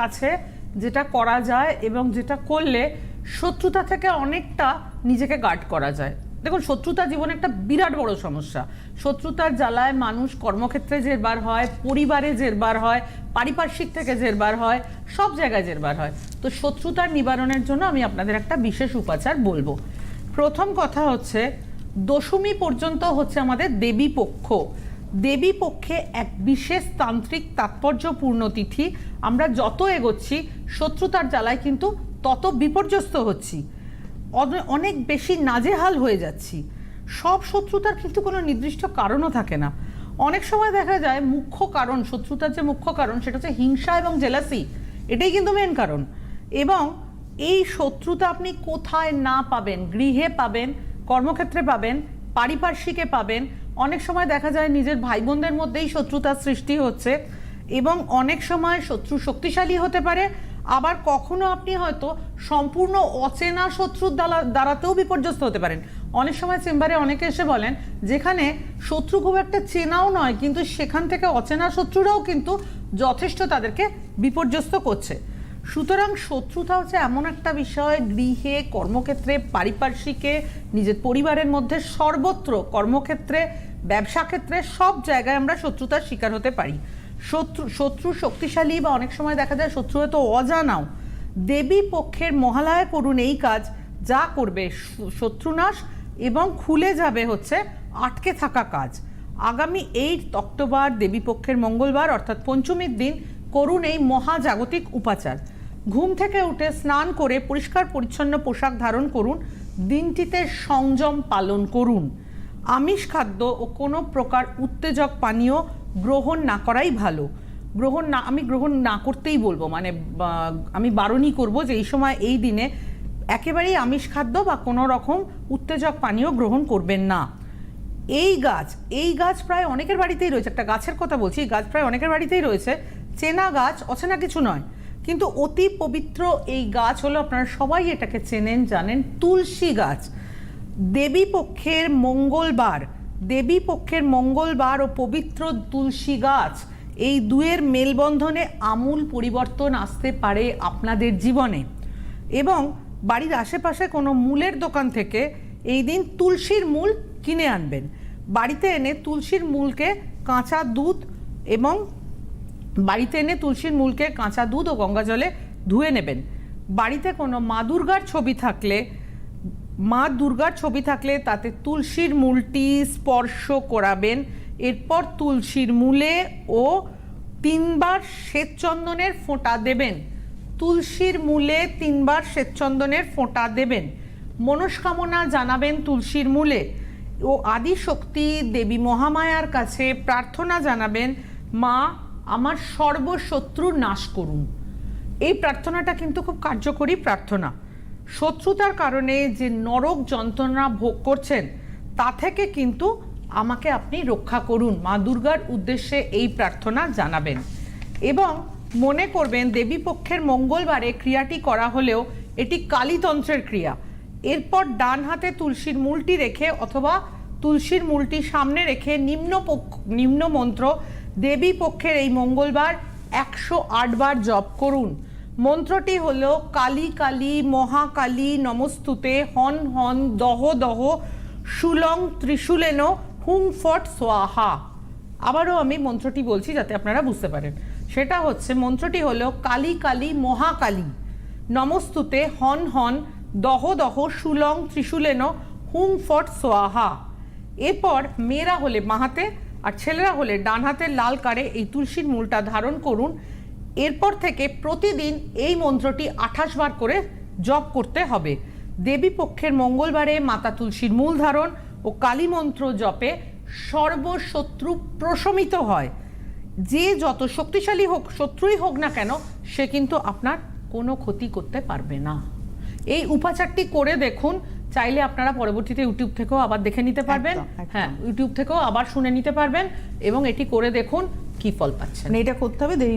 আছে, যেটা করা যায় এবং যেটা করলে শত্রুতা থেকে অনেকটা নিজেকে গার্ড করা যায়। দেখুন, শত্রুতা জীবনে একটা বিরাট বড় সমস্যা। শত্রুতার জ্বালায় মানুষ কর্মক্ষেত্রে জেরবার হয়, পরিবারে জেরবার হয়, পারিপার্শ্বিক থেকে জেরবার হয়, সব জায়গায় জেরবার হয়। তো শত্রুতার নিবারণের জন্য আমি আপনাদের একটা বিশেষ উপাচার বলব। প্রথম কথা হচ্ছে, দশমী পর্যন্ত হচ্ছে আমাদের দেবী পক্ষ। দেবী পক্ষে এক বিশেষ তান্ত্রিক তাৎপর্যপূর্ণ তিথি। আমরা যত এগোচ্ছি, শত্রুতার জ্বালায় কিন্তু তত বিপর্যস্ত হচ্ছি। অনে- অনেক বেশি নাজেহাল হয়ে যাচ্ছি। সব শত্রুতার কিন্তু কোনো নির্দিষ্ট কারণও থাকে না। অনেক সময় দেখা যায়, মুখ্য কারণ, শত্রুতার যে মুখ্য কারণ, সেটা হচ্ছে হিংসা এবং জেলাসি। এটাই কিন্তু মেন কারণ। এবং এই শত্রুতা আপনি কোথায় না পাবেন, গৃহে পাবেন, কর্মক্ষেত্রে পাবেন পারিপার্শ্বিকে পাবেন। অনেক সময় দেখা যায় নিজের ভাই বোনদের মধ্যেই শত্রুতার সৃষ্টি হচ্ছে এবং অনেক সময় শত্রু শক্তিশালী হতে পারে। আবার কখনো আপনি হয়তো সম্পূর্ণ অচেনা শত্রুর দ্বারা, দ্বারাতেও বিপর্যস্ত হতে পারেন। অনেক সময় চেম্বারে অনেকে এসে বলেন, যেখানে শত্রু খুব একটা চেনাও নয়, কিন্তু সেখান থেকে অচেনা শত্রুরাও কিন্তু যথেষ্ট তাদেরকে বিপর্যস্ত করছে। সুতরাং শত্রুতা হচ্ছে এমন একটা বিষয়, গৃহে, কর্মক্ষেত্রে, পারিপার্শ্বিকে, নিজের পরিবারের মধ্যে সর্বত্র কর্মক্ষেত্রে ব্যবসা ক্ষেত্রে সব জায়গায় আমরা শত্রুতার শিকার হতে পারি। শত্রু শত্রু শক্তিশালী বা অনেক সময় দেখা যায় শত্রু হয়তো অজানাও। দেবী পক্ষের মহালয়া করুন এই কাজ, যা করবে শত্রুনাশ এবং খুলে যাবে হচ্ছে আটকে থাকা কাজ। আগামী এইট অক্টোবর দেবীপক্ষের মঙ্গলবার অর্থাৎ পঞ্চমীর দিন করুন এই মহাজাগতিক উপাচার। ঘুম থেকে উঠে স্নান করে পরিষ্কার পরিচ্ছন্ন পোশাক ধারণ করুন, দিনটিতে সংযম পালন করুন। আমিষ খাদ্য ও কোনো প্রকার উত্তেজক পানীয় গ্রহণ না করাই ভালো। গ্রহণ না, আমি গ্রহণ না করতেই বলব মানে আমি বারণই করব যে এই সময়, এই দিনে একেবারেই আমিষ খাদ্য বা কোনো রকম উত্তেজক পানীয় গ্রহণ করবেন না। এই গাছ এই গাছ প্রায় অনেকের বাড়িতেই রয়েছে, একটা গাছের কথা বলছি গাছ প্রায় অনেকের বাড়িতেই রয়েছে, চেনা গাছ অচেনা কিছু নয়। কিন্তু অতি পবিত্র এই গাছ হলো আপনারা সবাই এটাকে চেনেন, জানেন, তুলসী গাছ। দেবী পক্ষের মঙ্গলবার, দেবী পক্ষের মঙ্গলবার ও পবিত্র তুলসী গাছ এই দুয়ের মেলবন্ধনে আমূল পরিবর্তন আসতে পারে আপনাদের জীবনে। এবং বাড়ির আশেপাশে কোনো মূলের দোকান থেকে এই দিন তুলসীর মূল কিনে আনবেন। বাড়িতে এনে তুলসীর মূলকে কাঁচা দুধ এবং বাড়িতে এনে তুলসীর মূলকে কাঁচা দুধ ও গঙ্গা জলে ধুয়ে নেবেন। বাড়িতে কোনো মা দুর্গার ছবি থাকলে, মা দুর্গার ছবি থাকলে তাতে তুলসীর মূলটি স্পর্শ করাবেন। এরপর তুলসীর মূলে ও তিনবার শ্বেতচন্দনের ফোঁটা দেবেন। তুলসীর মূলে তিনবার শ্বেতচন্দনের ফোঁটা দেবেন। মনস্কামনা জানাবেন তুলসীর মূলে। ও আদি শক্তি দেবী মহামায়ার কাছে প্রার্থনা জানাবেন, মা আমার সর্বশত্রু নাশ করুন। এই প্রার্থনাটা কিন্তু খুব কার্যকরী প্রার্থনা। শত্রুতার কারণে যে নরক যন্ত্রণা ভোগ করছেন, তা থেকে কিন্তু আমাকে আপনি রক্ষা করুন। মা দুর্গার উদ্দেশ্যে এই প্রার্থনা জানাবেন। এবং মনে করবেন, দেবী পক্ষের মঙ্গলবারে ক্রিয়াটি করা হলেও এটি কালীতন্ত্রের ক্রিয়া। এরপর ডান হাতে তুলসীর মূলটি রেখে অথবা তুলসীর মূলটি সামনে রেখে নিম্ন নিম্ন মন্ত্র দেবী পক্ষের এই মঙ্গলবার একশো আটবার জপ করুন। মন্ত্রটি হল, কালী কালী, মহাকালী, নমস্তুতে, হন হন, দহ দহ, সুলং ত্রিশুলেন, হুং ফট সোয়াহা। আবারও আমি মন্ত্রটি বলছি যাতে আপনারা বুঝতে পারেন। সেটা হচ্ছে, মন্ত্রটি হলো, কালী কালী, মহাকালী, নমস্তুতে, হন হন, দহ দহ, সুলং ত্রিশুলেন, হুং ফট সোয়াহা। এরপর মেয়েরা হলে মাহাতে আর ছেলেরা হলে ডান হাতের লাল কারে এই তুলসীর মূলটা ধারণ করুন। এরপর থেকে প্রতিদিন এই মন্ত্রটি আঠাশ বার করে জপ করতে হবে। দেবী পক্ষের মঙ্গলবারে মাতা তুলসীর মূল ধারণ ও কালী মন্ত্র জপে সর্বশত্রু প্রশমিত হয়। যে যত শক্তিশালী হোক, শত্রুই হোক না কেন, সে কিন্তু আপনার কোনো ক্ষতি করতে পারবে না। এই উপাচারটি করে দেখুন চাইলে আপনারা পরবর্তীতে ইউটিউব থেকেও আবার দেখে নিতে পারবেন। হ্যাঁ ইউটিউব থেকেও আবার শুনে নিতে পারবেন এবং এটি করে দেখুন কি ফল পাচ্ছেন মানে এটা করতে হবে